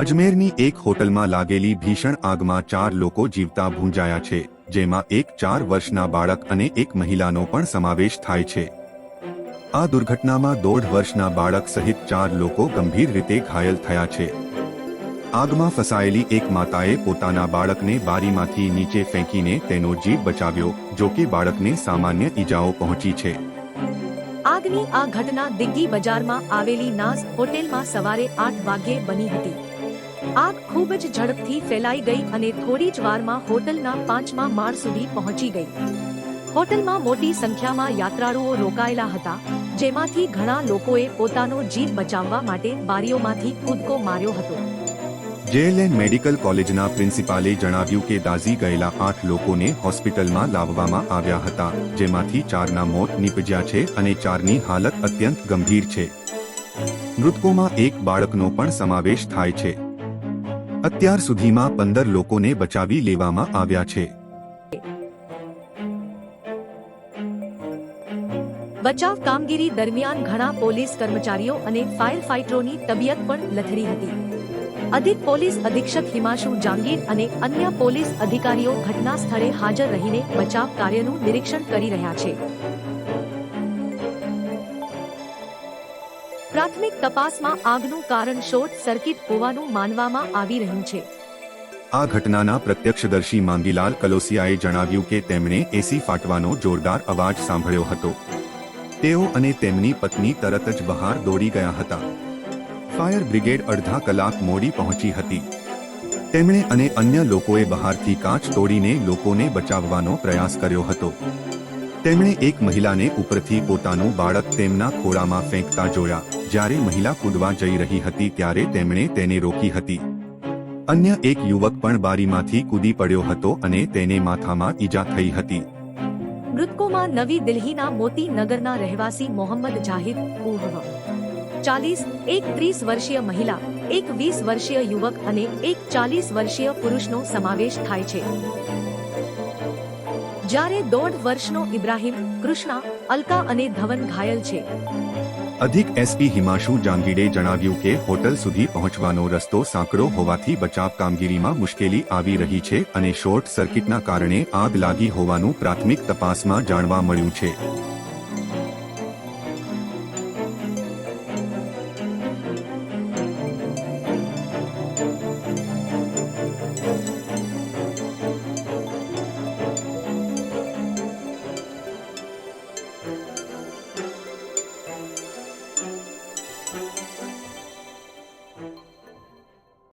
અજમેરની એક હોટલમાં લાગેલી ભીષણ આગમાં ચાર લોકો જીવતા ભૂંજાયા છે, જેમાં એક ચાર વર્ષના બાળક અને એક મહિલાનો પણ સમાવેશ થાય છે. આ દુર્ઘટનામાં દોઢ વર્ષના બાળક સહિત ચાર લોકો ગંભીર રીતે ઘાયલ થયા છે. આગમાં ફસાયેલી એક માતાએ પોતાના બાળકને બારીમાંથી નીચે ફેંકીને તેનો જીવ બચાવ્યો, જો કે બાળકને સામાન્ય ઈજાઓ પહોંચી છે. આગની આ ઘટના દિગ્ગી બજારમાં આવેલી નાઝ હોટેલમાં સવારે આઠ વાગ્યે બની હતી. આગ ખૂબ જ ઝડપથી ફેલાઈ ગઈ અને થોડી જ વારમાં હોટલના પાંચમા માળ સુધી પહોંચી ગઈ. હોટલમાં મોટી સંખ્યામાં યાત્રાળુઓ રોકાયેલા હતા, જેમાંથી ઘણા લોકોએ પોતાનો જીવ બચાવવા માટે બારીઓમાંથી કૂદકો માર્યો હતો. જેએલએન મેડિકલ કોલેજના પ્રિન્સિપાલે જણાવ્યું કે દાઝી ગયેલા આઠ લોકોને હોસ્પિટલમાં લાવવામાં આવ્યા હતા, જેમાંથી ચારના મોત નીપજ્યા છે અને ચારની હાલત અત્યંત ગંભીર છે. મૃતકોમાં એક બાળકનો પણ સમાવેશ થાય છે. અત્યાર સુધીમાં પંદર લોકોને બચાવી લેવામાં આવ્યા છે. બચાવ કામગીરી દરમિયાન ઘણા પોલીસ કર્મચારીઓ અને ફાયર ફાઇટરોની તબિયત પણ લથડી હતી. અધિક પોલીસ અધિક્ષક હિમાશુ જાંગીર અને અન્ય પોલીસ અધિકારીઓ ઘટના સ્થળે હાજર રહીને બચાવ કાર્યનું નિરીક્ષણ કરી રહ્યા છે. પ્રાથમિક તપાસમાં આગનું કારણ શોર્ટ સર્કિટ હોવાનું માનવામાં આવી રહ્યું છે. આ ઘટનાના પ્રત્યક્ષદર્શી માંગીલાલ કલોસિયાએ જણાવ્યું કે તેમણે એસી ફાટવાનો જોરદાર અવાજ સાંભળ્યો હતો. તેઓ અને તેમની પત્ની તરત જ બહાર દોડી ગયા હતા. ફાયર બ્રિગેડ અડધા કલાક મોડી પહોંચી હતી. તેમણે અને અન્ય લોકોએ બહારથી કાચ તોડીને લોકોને બચાવવાનો પ્રયાસ કર્યો હતો. તેમણે એક મહિલાને ઉપરથી પોતાનું બાળક તેમના ખોળામાં ફેંકતા જોયા. જ્યારે મહિલા કૂદવા જઈ રહી હતી ત્યારે તેમણે તેને રોકી હતી. અન્ય એક યુવક પણ બારીમાંથી કૂદી પડ્યો હતો અને તેને માથામાં ઈજા થઈ હતી. મૃતકોમાં નવી દિલ્હીના મોતી નગરના રહેવાસી મોહમ્મદ જાહિદ ઉહવ ચાલીસ એક ત્રીસ વર્ષીય મહિલા એક વીસ વર્ષીય યુવક અને એક ચાલીસ વર્ષીય પુરુષનો સમાવેશ થાય છે. જ્યારે દોઢ વર્ષનો ઇબ્રાહિમ કૃષ્ણા, અલકા અને ધવન ઘાયલ છે. અધિક એસપી હિમાશુ જાંગીડે જણાવ્યું કે હોટલ સુધી પહોંચવાનો રસ્તો સાંકડો હોવાથી બચાવ કામગીરીમાં મુશ્કેલી આવી રહી છે અને શોર્ટ સર્કિટના કારણે આગ લાગી હોવાનું પ્રાથમિક તપાસમાં જાણવા મળ્યું છે.